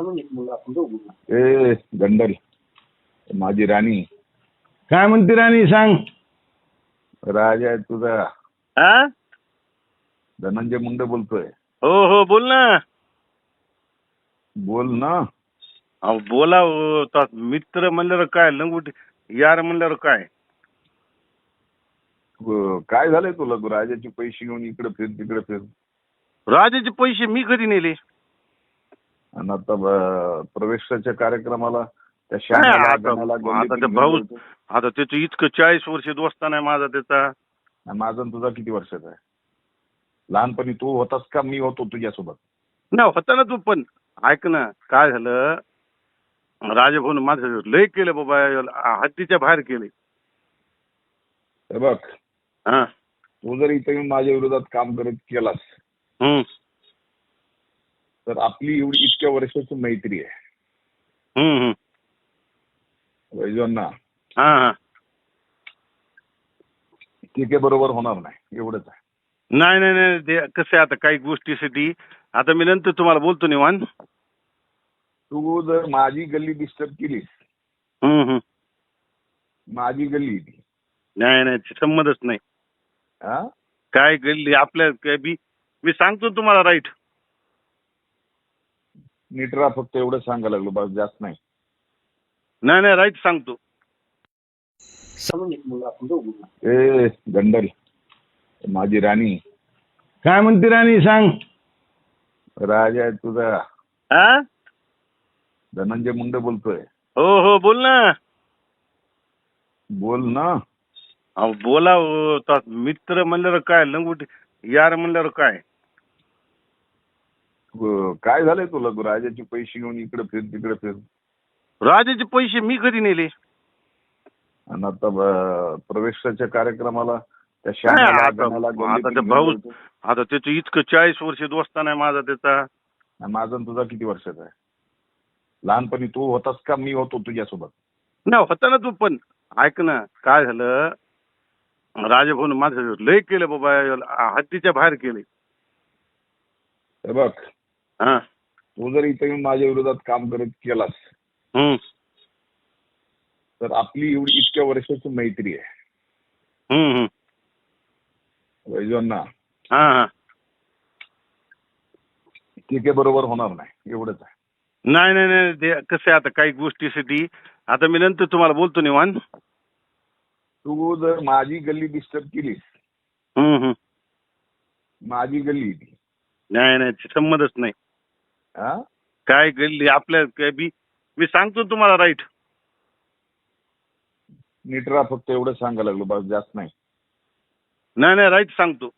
सांगून एक मुलगा आपण दोघं ए गंडल माझी राणी. काय म्हणते राणी सांग. राजा आहे तुझा. हा? धनंजय मुंडे बोलतोय. हो हो बोल ना. बोल ना. अहो बोला हो, तो मित्र म्हणल्यावर काय लंगुट यार म्हणल्यावर काय? अ, काय झालंय तुला? तू राजाचे पैसे घेऊन इकडे फिर तिकडे फिर. राजाचे पैसे मी कधी नेले? आणि आता प्रवेशाच्या कार्यक्रमाला त्या नाही, श्यामाला, आता ते भाऊ त्याचं इतकं चाळीस वर्ष दोस्ता नाही माझा त्याचा. आणि माझा आणि तुझा किती वर्षाचा आहे? लहानपणी तू होतास का मी होतो तुझ्यासोबत? ना होता ना तू पण. ऐक ना काय झालं? राजभवन माझं लय केलं बाबा हद्दीच्या बाहेर केले. हे बघ. हा. तू जर इथे येऊन माझ्या विरोधात काम करत केलास तर आपली एवढी इतक्या वर्षाची मैत्री आहे. वैजवांना हा हा. ठीक आहे बरोबर होणार नाही. एवढंच आहे. नाही नाही नाही ते कसं आहे आता काही गोष्टीसाठी. आता मी नंतर तुम्हाला बोलतो निवान तू जर माझी गल्ली डिस्टर्ब केलीस. हम्म हम्म. माझी गल्ली नाही नाही संमतच नाही. हा काय गल्ली आपल्या मी सांगतो तुम्हाला राईट. नीट राहा फक्त एवढं सांगायला लागलो बस जास्त नाही. नाही नाही राईट सांगतो. ए गंडल माझी राणी. काय म्हणते राणी सांग. राजा आहे तुझा. हा धनंजय मुंडे बोलतोय. हो हो बोल ना. बोल ना. अहो बोला हो, तो मित्र म्हणल्यावर काय लंगुट यार म्हणल्यावर काय? काय झालंय तुला तू राजाचे पैसे घेऊन इकडे फिर तिकडे फिर? राजाचे पैसे मी कधी नेले? आणि आता ब- प्रवेशाच्या कार्यक्रमाला त्या नाही, श्यामाला, आता गणाला, गल्लीत आता ते घेऊन भाऊ गेलो. आता त्याचं इतकं चाळीस वर्ष दोस्ता नाही माझा त्याचा. आणि माझा आणि तुझा किती वर्षाचा आहे? लहानपणी तू होतास का मी होतो तुझ्यासोबत? ना होता ना तू पण ऐक ना काय झालं? राजभवन माझं लय केलं बाबा हद्दीच्या बाहेर केले. हे बघ तू जर इथे येऊन माझ्या विरोधात काम करत केलास हम्म. तर आपली एवढी इतक्या वर्षाची मैत्री आहे. वैजवांना हा हा. आहे बरोबर होणार नाही एवढंच आहे. नाही नाही नाही ते कसं आहे आता काही गोष्टीसाठी आता मी नंतर तुम्हाला बोलतो निवान तू जर माझी गल्ली डिस्टर्ब केलीस हम्म हम्म. माझी गल्ली. नाही नाही संमतच नाही. काय गल्ली आपल्या काय बी मी सांगतो तुम्हाला राईट नीट राहा फक्त एवढं सांगायला लागलो बस जास्त नाही. नाही नाही राईट सांगतो.